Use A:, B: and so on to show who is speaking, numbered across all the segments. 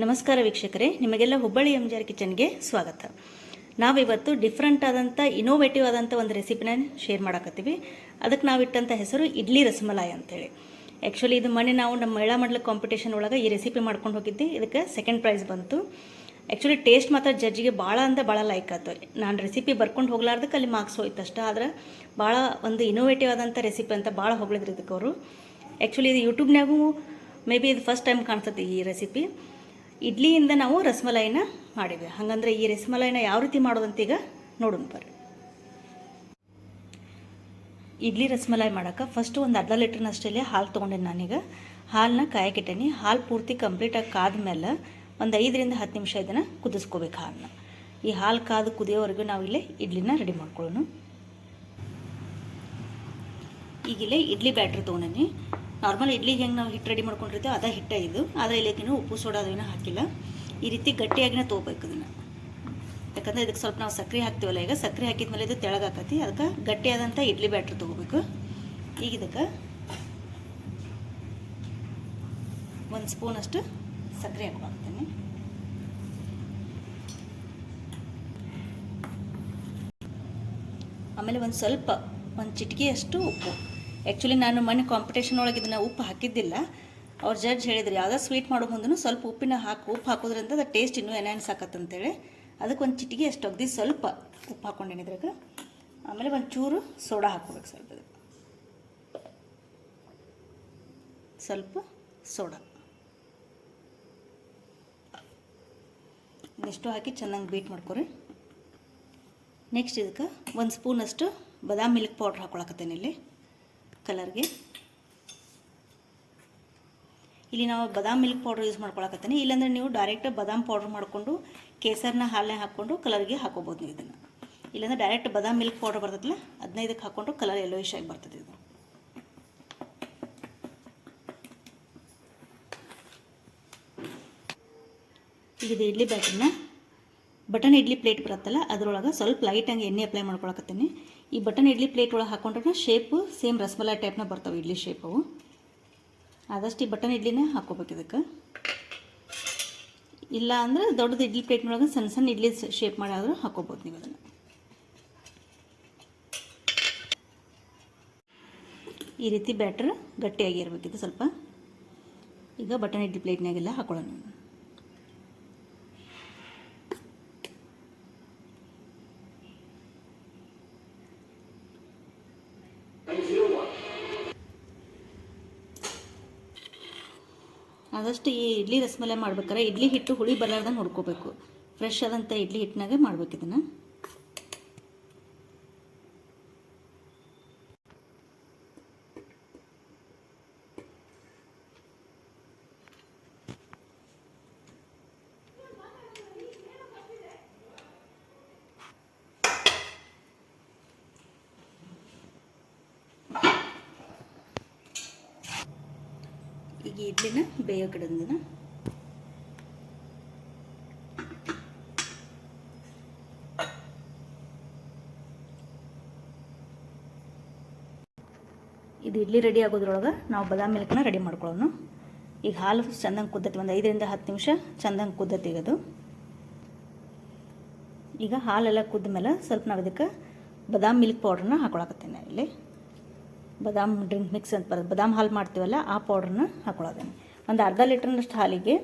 A: ನಮಸ್ಕಾರ ವೀಕ್ಷಕರೇ, ನಿಮಗೆಲ್ಲ ಹುಬ್ಬಳ್ಳಿ ಎಂ ಜಿ ಆರ್ ಕಿಚನ್ಗೆ ಸ್ವಾಗತ. ನಾವಿವತ್ತು ಡಿಫ್ರೆಂಟ್ ಆದಂಥ ಇನೋವೇಟಿವ್ ಆದಂಥ ಒಂದು ರೆಸಿಪಿನ ಶೇರ್ ಮಾಡಾಕತ್ತೀವಿ. ಅದಕ್ಕೆ ನಾವು ಇಟ್ಟಂಥ ಹೆಸರು ಇಡ್ಲಿ ರಸಮಲಾಯ್ ಅಂತೇಳಿ. ಆ್ಯಕ್ಚುಲಿ ಇದು ಮೊನ್ನೆ ನಾವು ನಮ್ಮ ಮಹಿಳಾ ಮಂಡಲ ಕಾಂಪಿಟೇಷನ್ ಒಳಗೆ ಈ ರೆಸಿಪಿ ಮಾಡ್ಕೊಂಡು ಹೋಗಿದ್ದೆ. ಇದಕ್ಕೆ ಸೆಕೆಂಡ್ ಪ್ರೈಸ್ ಬಂತು. ಆ್ಯಕ್ಚುಲಿ ಟೇಸ್ಟ್ ಮಾತ್ರ ಜಜ್ಜಿಗೆ ಭಾಳ ಅಂದ್ರೆ ಭಾಳ ಲೈಕ್ ಆಯ್ತು ನಾನು ರೆಸಿಪಿ ಬರ್ಕೊಂಡು ಹೋಗ್ಲಾರ್ದಕ್ಕೆ ಅಲ್ಲಿ ಮಾರ್ಕ್ಸ್ ಹೋಯ್ತು ಅಷ್ಟೇ ಆದ್ರೆ ಭಾಳ ಒಂದು ಇನೋವೇಟಿವ್ ಆದಂಥ ರೆಸಿಪಿ ಅಂತ ಭಾಳ ಹೊಗಳಿದ್ರು ಇದಕ್ಕೆ ಅವರು. ಆ್ಯಕ್ಚುಲಿ ಇದು ಯೂಟ್ಯೂಬ್ನಾಗೂ ಮೇ ಬಿ ಇದು ಫಸ್ಟ್ ಟೈಮ್ ಕಾಣಿಸುತ್ತೆ ಈ ರೆಸಿಪಿ ಇಡ್ಲಿಯಿಂದ ನಾವು ರಸಮಲಾಯಿನ ಮಾಡಿವಿ. ಹಾಗಂದ್ರೆ ಈ ರಸಮಲಾಯಿನ ಯಾವ ರೀತಿ ಮಾಡೋದಂತೀಗ ನೋಡೋಣ ಬರ್ರಿ. ಇಡ್ಲಿ ರಸಮಲಾಯಿ ಮಾಡೋಕೆ ಫಸ್ಟ್ ಒಂದು ಅರ್ಧ ಲೀಟ್ರ್ನಷ್ಟೇ ಹಾಲು ತೊಗೊಂಡೇನೆ ನಾನೀಗ. ಹಾಲನ್ನ ಕಾಯಕ್ಕಿಟ್ಟೇನಿ ಹಾಲು ಪೂರ್ತಿ ಕಂಪ್ಲೀಟಾಗಿ ಕಾದ್ಮೇಲೆ ಒಂದು ಐದರಿಂದ ಹತ್ತು ನಿಮಿಷ ಇದನ್ನು ಕುದಿಸ್ಕೋಬೇಕು ಹಾಲನ್ನ ಈ ಹಾಲು ಕಾದು ಕುದಿಯೋವರೆಗೂ ನಾವು ನಾವಿಲ್ಲಿ ಇಡ್ಲಿನ ರೆಡಿ ಮಾಡ್ಕೊಳ್ಳೋಣ. ಈಗಿಲ್ಲೇ ಇಡ್ಲಿ ಬ್ಯಾಟ್ರಿ ತೊಗೊಂಡೇನಿ. ನಾರ್ಮಲ್ ಇಡ್ಲಿಗೆ ಹೆಂಗೆ ನಾವು ಹಿಟ್ಟು ರೆಡಿ ಮಾಡ್ಕೊಂಡಿರ್ತೀವಿ ಅದ ಹಿಟ್ಟ ಇದು. ಆದರೆ ಇಲ್ಲಕ್ಕೇನು ಉಪ್ಪು ಸೋಡಾ ಅದನ್ನು ಹಾಕಿಲ್ಲ. ಈ ರೀತಿ ಗಟ್ಟಿಯಾಗಿನೇ ತೊಗೋಬೇಕು ಅದನ್ನು ಯಾಕಂದರೆ ಇದಕ್ಕೆ ಸ್ವಲ್ಪ ನಾವು ಸಕ್ಕರೆ ಹಾಕ್ತೀವಲ್ಲ ಈಗ ಸಕ್ಕರೆ ಹಾಕಿದ ಮೇಲೆ ಇದು ತೆಳಗಾಕತಿ. ಅದಕ್ಕೆ ಗಟ್ಟಿಯಾದಂಥ ಇಡ್ಲಿ ಬ್ಯಾಟ್ರ್ ತೊಗೋಬೇಕು. ಈಗ ಇದಕ್ಕೆ ಒಂದು ಸ್ಪೂನಷ್ಟು ಸಕ್ಕರೆ ಹಾಕ್ಕೊಳ್ತೀನಿ ಆಮೇಲೆ ಒಂದು ಸ್ವಲ್ಪ, ಒಂದು ಚಿಟಿಕೆಯಷ್ಟು ಉಪ್ಪು. ಆ್ಯಕ್ಚುಲಿ ನಾನು ಮೊನ್ನೆ ಕಾಂಪಿಟೇಷನ್ ಒಳಗೆ ಇದನ್ನು ಉಪ್ಪು ಹಾಕಿದ್ದಿಲ್ಲ. ಅವ್ರು ಜಡ್ಜ್ ಹೇಳಿದ್ರು, ಯಾವುದೋ ಸ್ವೀಟ್ ಮಾಡೋ ಮುಂದೂ ಸ್ವಲ್ಪ ಉಪ್ಪಿನ ಹಾಕಿ, ಉಪ್ಪು ಹಾಕೋದ್ರಿಂದ ಅದು ಟೇಸ್ಟ್ ಇನ್ನೂ ಎನ್ಹ್ಯಾನ್ಸ್ ಆಗತ್ತಂತೇಳಿ ಅದಕ್ಕೆ ಒಂದು ಚಿಟಿಗೆ ಅಷ್ಟು ಒಗ್ದು ಸ್ವಲ್ಪ ಉಪ್ಪು ಹಾಕ್ಕೊಂಡೇನಿ ಇದ್ರಾಗ. ಆಮೇಲೆ ಒಂದು ಚೂರು ಸೋಡಾ ಹಾಕ್ಕೋಬೇಕು ಸ್ವಲ್ಪ. ಸ್ವಲ್ಪ ಸೋಡಾ. ಇದಿಷ್ಟು ಹಾಕಿ ಚೆನ್ನಾಗಿ ಬೀಟ್ ಮಾಡ್ಕೊರಿ. ನೆಕ್ಸ್ಟ್ ಇದಕ್ಕೆ ಒಂದು ಸ್ಪೂನಷ್ಟು ಬಾದಾಮ್ ಮಿಲ್ಕ್ ಪೌಡ್ರ್ ಹಾಕ್ಕೊಳಕತ್ತೇನೆ ಇಲ್ಲಿ. ಕಲರ್ಗೆ. ಇಲ್ಲಿ ನಾವು ಬದಾಮ್ ಮಿಲ್ಕ್ ಪೌಡ್ರ್ ಯೂಸ್ ಮಾಡ್ಕೊಳಕತ್ತೀನಿ. ಇಲ್ಲಾಂದ್ರೆ ನೀವು ಡೈರೆಕ್ಟ್ ಬದಾಮ್ ಪೌಡ್ರ್ ಮಾಡಿಕೊಂಡು ಕೇಸರ್ನ ಹಾಲನ್ನ ಹಾಕ್ಕೊಂಡು ಕಲರ್ಗೆ ಹಾಕೋಬೋದು ನೀವು ಇದನ್ನು. ಇಲ್ಲಾಂದ್ರೆ ಡೈರೆಕ್ಟ್ ಬದಾಮ್ ಮಿಲ್ಕ್ ಪೌಡ್ರ್ ಬರ್ತದಲ್ಲ ಹದಿನೈದಕ್ಕೆ ಹಾಕ್ಕೊಂಡು ಕಲರ್ ಯೆಲ್ಲೋಯಿಶ್ ಆಗಿ ಬರ್ತದೆ ಇದು. ಈಗ ಇದು ಇಡ್ಲಿ ಬ್ಯಾಟರ್ನ. ಬಟನ್ ಇಡ್ಲಿ ಪ್ಲೇಟ್ ಬರುತ್ತಲ್ಲ, ಅದರೊಳಗೆ ಸ್ವಲ್ಪ ಲೈಟಾಗಿ ಎಣ್ಣೆ ಅಪ್ಲೈ ಮಾಡ್ಕೊಳಕತ್ತೀನಿ. ಈ ಬಟನ್ ಇಡ್ಲಿ ಪ್ಲೇಟ್ ಒಳಗೆ ಹಾಕೊಂಡ್ರೆ ಶೇಪು ಸೇಮ್ ರಸಮಲಾಯಿ ಟೈಪ್ನ ಬರ್ತಾವೆ ಇಡ್ಲಿ ಶೇಪ್ ಅವು. ಆದಷ್ಟು ಈ ಬಟನ್ ಇಡ್ಲಿನೇ ಹಾಕೋಬೇಕು ಇದಕ್ಕೆ. ಇಲ್ಲ ಅಂದರೆ ದೊಡ್ಡದು ಇಡ್ಲಿ ಪ್ಲೇಟ್ನೊಳಗೆ ಸಣ್ಣ ಸಣ್ಣ ಇಡ್ಲಿ ಶೇಪ್ ಮಾಡಾದರೂ ಹಾಕೋಬೋದು ನೀವು ಅದನ್ನು ಈ ರೀತಿ ಬ್ಯಾಟ್ರ್ ಗಟ್ಟಿಯಾಗಿರ್ಬೇಕಿದು ಸ್ವಲ್ಪ. ಈಗ ಬಟನ್ ಇಡ್ಲಿ ಪ್ಲೇಟ್ನಾಗೆಲ್ಲ ಹಾಕೊಳ್ಳೋಣ. ಆದಷ್ಟು ಈ ಇಡ್ಲಿ ರಸಮಲೈ ಮಾಡ್ಬೇಕಾರೆ ಇಡ್ಲಿ ಹಿಟ್ಟು ಹುಳಿ ಬರಲಾರ್ದಂಗೆ ನೋಡ್ಕೋಬೇಕು ಫ್ರೆಶ್ ಆದಂಥ ಇಡ್ಲಿ ಹಿಟ್ಟಿನಾಗೆ ಮಾಡ್ಬೇಕು ಇದನ್ನು ಈಗ ಇಡ್ಲಿನ ಬೇಯೋ ಕಡೆಯಿಂದ ಇದು ಇಡ್ಲಿ ರೆಡಿ ಆಗೋದ್ರೊಳಗೆ ನಾವು ಬದಾಮಿ ಮಿಲ್ಕ್ನ ರೆಡಿ ಮಾಡ್ಕೊಳ್ಳೋಣ. ಈಗ ಹಾಲು ಚಂದಂಗೆ ಕುದ್ದತಿ, ಒಂದು ಐದರಿಂದ ಹತ್ತು ನಿಮಿಷ ಚಂದಂಗೆ ಕುದ್ದತಿ ಅದು ಈಗ ಹಾಲೆಲ್ಲ ಕುದ್ದ ಮೇಲೆ ಸ್ವಲ್ಪ ನಾವು ಇದಕ್ಕೆ ಬದಾಮಿ ಮಿಲ್ಕ್ ಪೌಡ್ರನ್ನ ಹಾಕೊಳಕತ್ತೀನಿ ಇಲ್ಲಿ ಬಾದಾಮ್ ಡ್ರಿಂಕ್ ಮಿಕ್ಸ್ ಅಂತ ಬರೋದು ಬಾದಾಮ್ ಹಾಲು ಮಾಡ್ತೀವಲ್ಲ, ಆ ಪೌಡ್ರನ್ನ ಹಾಕೊಳ್ಳೋದೇನೆ. ಒಂದು ಅರ್ಧ ಲೀಟ್ರ್ನಷ್ಟು ಹಾಲಿಗೆ,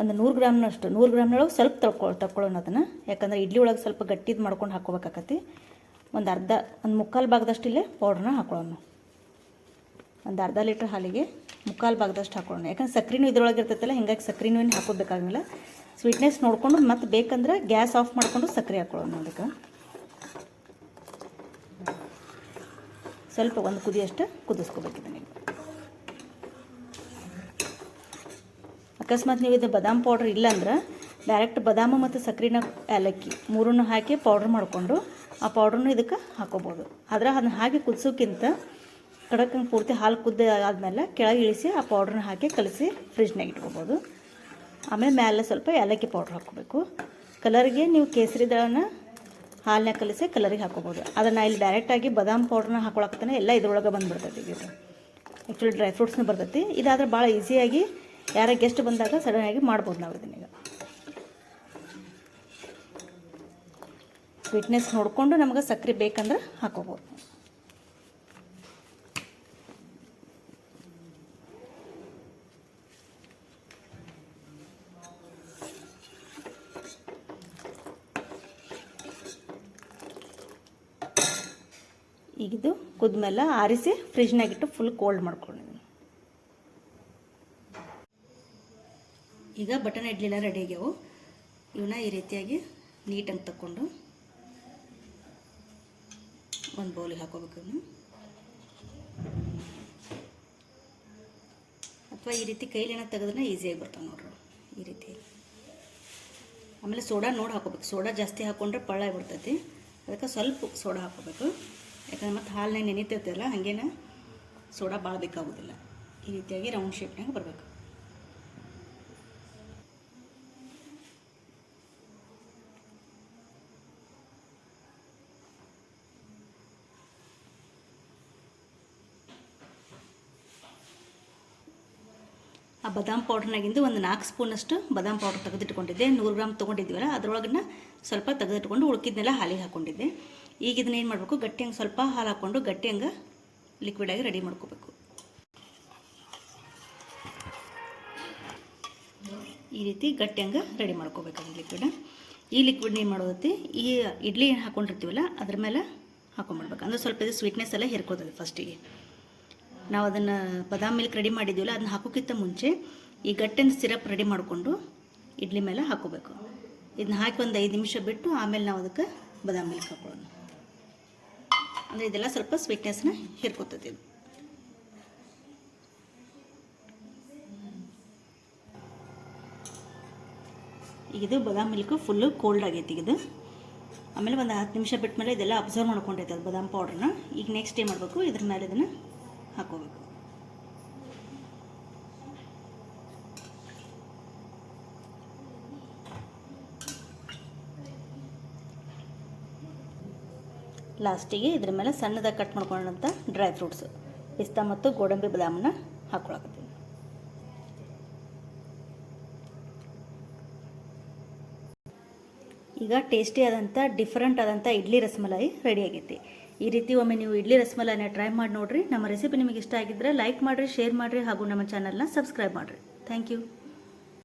A: ಒಂದು ನೂರು ಗ್ರಾಮ್ನಷ್ಟು, ನೂರು ಗ್ರಾಮ್ನೊಳಗೆ ಸ್ವಲ್ಪ ತಗೊಳ್ ತಗೊಳ್ಳೋಣ ಅದನ್ನು. ಯಾಕಂದರೆ ಇಡ್ಲಿ ಒಳಗೆ ಸ್ವಲ್ಪ ಗಟ್ಟಿದು ಮಾಡ್ಕೊಂಡು ಹಾಕ್ಕೋಬೇಕಾಕತಿ ಒಂದು ಅರ್ಧ, ಒಂದು ಮುಕ್ಕಾಲು ಭಾಗದಷ್ಟು ಇಲ್ಲೇ ಪೌಡ್ರನ್ನ ಹಾಕೊಳ್ಳೋಣ ಒಂದು ಅರ್ಧ ಲೀಟ್ರ್ ಹಾಲಿಗೆ ಮುಕ್ಕಾಲು ಭಾಗದಷ್ಟು ಹಾಕೊಳ್ಳೋಣ. ಯಾಕಂದ್ರೆ ಸಕ್ರೆನೂ ಇದ್ರೊಳಗೆ ಇರ್ತೈತಲ್ಲ, ಹಿಂಗಾಗಿ ಸಕ್ರೆನೂ ಏನು ಹಾಕೋಬೇಕಾಗಿಲ್ಲ ಸ್ವೀಟ್ನೆಸ್ ನೋಡಿಕೊಂಡು ಮತ್ತೆ ಬೇಕಂದ್ರೆ ಗ್ಯಾಸ್ ಆಫ್ ಮಾಡಿಕೊಂಡು ಸಕ್ಕರೆ ಹಾಕೊಳ್ಳೋಣ ಅದಕ್ಕೆ. ಸ್ವಲ್ಪ ಒಂದು ಕುದಿಯಷ್ಟು ಕುದಿಸ್ಕೋಬೇಕು ಇದನ್ನ ಅಕಸ್ಮಾತ್ ನೀವು ಇದು ಬಾದಾಮ್ ಪೌಡ್ರ್ ಇಲ್ಲಾಂದ್ರೆ ಡೈರೆಕ್ಟ್ ಬಾದಾಮು ಮತ್ತು ಸಕ್ಕರೆನ ಏಲಕ್ಕಿ ಮೂರನ್ನು ಹಾಕಿ ಪೌಡ್ರ್ ಮಾಡಿಕೊಂಡು ಆ ಪೌಡ್ರನ್ನು ಇದಕ್ಕೆ ಹಾಕೋಬೋದು. ಆದರೆ ಅದನ್ನ ಹಾಕಿ ಕುದಿಸೋಕ್ಕಿಂತ ಕಡಕ್ಕೆ ಪೂರ್ತಿ ಹಾಲು ಕುದ್ದ ಆದಮೇಲೆ ಕೆಳಗೆ ಇಳಿಸಿ ಆ ಪೌಡ್ರನ್ನ ಹಾಕಿ ಕಲಸಿ ಫ್ರಿಜ್ನಾಗ ಇಟ್ಕೋಬೋದು. ಆಮೇಲೆ ಮೇಲೆ ಸ್ವಲ್ಪ ಏಲಕ್ಕಿ ಪೌಡ್ರ್ ಹಾಕ್ಕೋಬೇಕು. ಕಲರ್ಗೆ ನೀವು ಕೇಸರಿ ದಳನ ಹಾಲನ್ನ ಕಲಿಸಿ ಕಲರಿಗೆ ಹಾಕೋಬೋದು. ಅದನ್ನು ಇಲ್ಲಿ ಡೈರೆಕ್ಟಾಗಿ ಬದಾಮ್ ಪೌಡ್ರನ್ನ ಹಾಕೊಳಕ್ತಾನೆ ಎಲ್ಲ ಇದರೊಳಗೆ ಬಂದುಬಿಡ್ತೈತಿ ಈಗ ಆ್ಯಕ್ಚುಲಿ ಡ್ರೈ ಫ್ರೂಟ್ಸ್ನ ಬರ್ತೈತಿ. ಇದಾದ್ರೆ ಭಾಳ ಈಸಿಯಾಗಿ ಯಾರ ಗೆಸ್ಟ್ ಬಂದಾಗ ಸಡನ್ ಆಗಿ ಮಾಡ್ಬೋದು ನಾವು ಇದನ್ನೀಗ ಸ್ವೀಟ್ನೆಸ್ ನೋಡಿಕೊಂಡು ನಮಗೆ ಸಕ್ಕರೆ ಬೇಕಂದ್ರೆ ಹಾಕೋಬೋದು. ಈಗಿದು ಕುದ್ಮೇಲೆ ಆರಿಸಿ ಫ್ರಿಜ್ನಾಗಿಟ್ಟು ಫುಲ್ ಕೋಲ್ಡ್ ಮಾಡ್ಕೊಂಡಿದ್ದೀನಿ ಈಗ ಬಟನ್ ಇಡ್ಲಿಲ್ಲ ರೆಡಿ ಆಗ್ಯಾವು. ಇವನ್ನ ಈ ರೀತಿಯಾಗಿ ನೀಟಾಗಿ ತಕ್ಕೊಂಡು ಒಂದು ಬೌಲಿಗೆ ಹಾಕೋಬೇಕು ಇವನು. ಅಥವಾ ಈ ರೀತಿ ಕೈಲೇನ ತೆಗೆದ್ರೆ ಈಸಿಯಾಗಿ ಬರ್ತಾವೆ ನೋಡ್ರಿ ಈ ರೀತಿ. ಆಮೇಲೆ ಸೋಡಾ ನೋಡಿ ಹಾಕೋಬೇಕು. ಸೋಡಾ ಜಾಸ್ತಿ ಹಾಕೊಂಡ್ರೆ ಪಳ್ಳ ಬಿಡ್ತೈತಿ ಅದಕ್ಕೆ ಸ್ವಲ್ಪ ಸೋಡಾ ಹಾಕೋಬೇಕು. ಯಾಕಂದ್ರೆ ಮತ್ತು ಹಾಲಿನ ನೆನಿತೈತಲ್ಲ, ಹಾಗೇನ ಸೋಡಾ ಭಾಳ ಬೇಕಾಗೋದಿಲ್ಲ. ಈ ರೀತಿಯಾಗಿ ರೌಂಡ್ ಶೇಪ್ನಾಗ ಬರಬೇಕು. ಆ ಬದಾಮ್ ಪೌಡ್ರ್ನಾಗಿಂದು ಒಂದು ನಾಲ್ಕು ಸ್ಪೂನಷ್ಟು ಬದಾಮ್ ಪೌಡ್ರ್ ತೆಗೆದಿಟ್ಕೊಂಡಿದ್ದೆ. ನೂರು ಗ್ರಾಮ್ ತೊಗೊಂಡಿದ್ದೀವಲ್ಲ, ಅದರೊಳಗನ್ನ ಸ್ವಲ್ಪ ತೆಗೆದಿಟ್ಕೊಂಡು ಉಳ್ಕಿದ್ನೆಲ್ಲ ಹಾಲಿಗೆ ಹಾಕ್ಕೊಂಡಿದ್ದೆ ಈಗ ಇದನ್ನ ಏನು ಮಾಡಬೇಕು? ಗಟ್ಟಿ ಹಂಗೆ ಸ್ವಲ್ಪ ಹಾಲು ಹಾಕ್ಕೊಂಡು ಗಟ್ಟಿ ಹಂಗೆ ಲಿಕ್ವಿಡಾಗಿ ರೆಡಿ ಮಾಡ್ಕೋಬೇಕು. ಈ ರೀತಿ ಗಟ್ಟಿ ಹಂಗೆ ರೆಡಿ ಮಾಡ್ಕೋಬೇಕು ಲಿಕ್ವಿಡ ಈ ಲಿಕ್ವಿಡ್ ಏನು ಮಾಡೋದೈತಿ? ಈ ಇಡ್ಲಿ ಏನು ಹಾಕ್ಕೊಂಡಿರ್ತೀವಲ್ಲ ಅದ್ರ ಮೇಲೆ ಹಾಕೊಂಡ್ಬಿಡ್ಬೇಕು. ಅಂದ್ರೆ ಸ್ವಲ್ಪ ಇದು ಸ್ವೀಟ್ನೆಸ್ ಎಲ್ಲ ಹೇರ್ಕೋತದೆ ಫಸ್ಟಿಗೆ ನಾವು ಅದನ್ನು ಬಾದಾಮ್ ಮಿಲ್ಕ್ ರೆಡಿ ಮಾಡಿದ್ದೀವಲ್ಲ, ಅದನ್ನ ಹಾಕೋಕ್ಕಿಂತ ಮುಂಚೆ ಈ ಗಟ್ಟಿನ ಸಿರಪ್ ರೆಡಿ ಮಾಡಿಕೊಂಡು ಇಡ್ಲಿ ಮೇಲೆ ಹಾಕೋಬೇಕು. ಇದನ್ನ ಹಾಕಿ ಒಂದು ಐದು ನಿಮಿಷ ಬಿಟ್ಟು ಆಮೇಲೆ ನಾವು ಅದಕ್ಕೆ ಬಾದಾಮ್ ಮಿಲ್ಕ್ ಹಾಕೊಳ್ಳೋಣ. ಅಂದರೆ ಇದೆಲ್ಲ ಸ್ವಲ್ಪ ಸ್ವೀಟ್ನೆಸ್ನ ಹೀರ್ಕೊತೈತಿ ಇದು. ಬಾದಾಮ್ ಮಿಲ್ಕು ಫುಲ್ಲು ಕೋಲ್ಡ್ ಆಗೈತಿ ಇದು. ಆಮೇಲೆ ಒಂದು ಹತ್ತು ನಿಮಿಷ ಬಿಟ್ಟ ಮೇಲೆ ಇದೆಲ್ಲ ಅಬ್ಸರ್ವ್ ಮಾಡ್ಕೊಂಡೈತೆ ಅದು ಬಾದಾಮ್ ಪೌಡ್ರನ್ನ ಈಗ ನೆಕ್ಸ್ಟ್ ಏನು ಮಾಡಬೇಕು? ಇದ್ರ ಮೇಲೆ ಇದನ್ನು ಹಾಕೋಬೇಕು. ಲಾಸ್ಟಿಗೆ ಇದ್ರ ಮೇಲೆ ಸಣ್ಣದಾಗಿ ಕಟ್ ಮಾಡ್ಕೊಂಡಂಥ ಡ್ರೈ ಫ್ರೂಟ್ಸ್ ಪಿಸ್ತಾ ಮತ್ತು ಗೋಡಂಬಿ ಬಾದಾಮನ್ನ ಹಾಕ್ಕೊಳಕತ್ತೀವಿ ಈಗ ಟೇಸ್ಟಿ ಆದಂಥ ಡಿಫ್ರೆಂಟ್ ಆದಂಥ ಇಡ್ಲಿ ರಸಮಲಾಯಿ ರೆಡಿ ಆಗೈತಿ. ಈ ರೀತಿ ಒಮ್ಮೆ ನೀವು ಇಡ್ಲಿ ರಸಮಲಾಯಿನ ಟ್ರೈ ಮಾಡಿ ನೋಡಿರಿ. ನಮ್ಮ ರೆಸಿಪಿ ನಿಮಗೆ ಇಷ್ಟ ಆಗಿದ್ದರೆ ಲೈಕ್ ಮಾಡಿರಿ ಶೇರ್ ಮಾಡಿರಿ ಹಾಗೂ ನಮ್ಮ ಚಾನಲ್ನ ಸಬ್ಸ್ಕ್ರೈಬ್ ಮಾಡಿರಿ. Thank you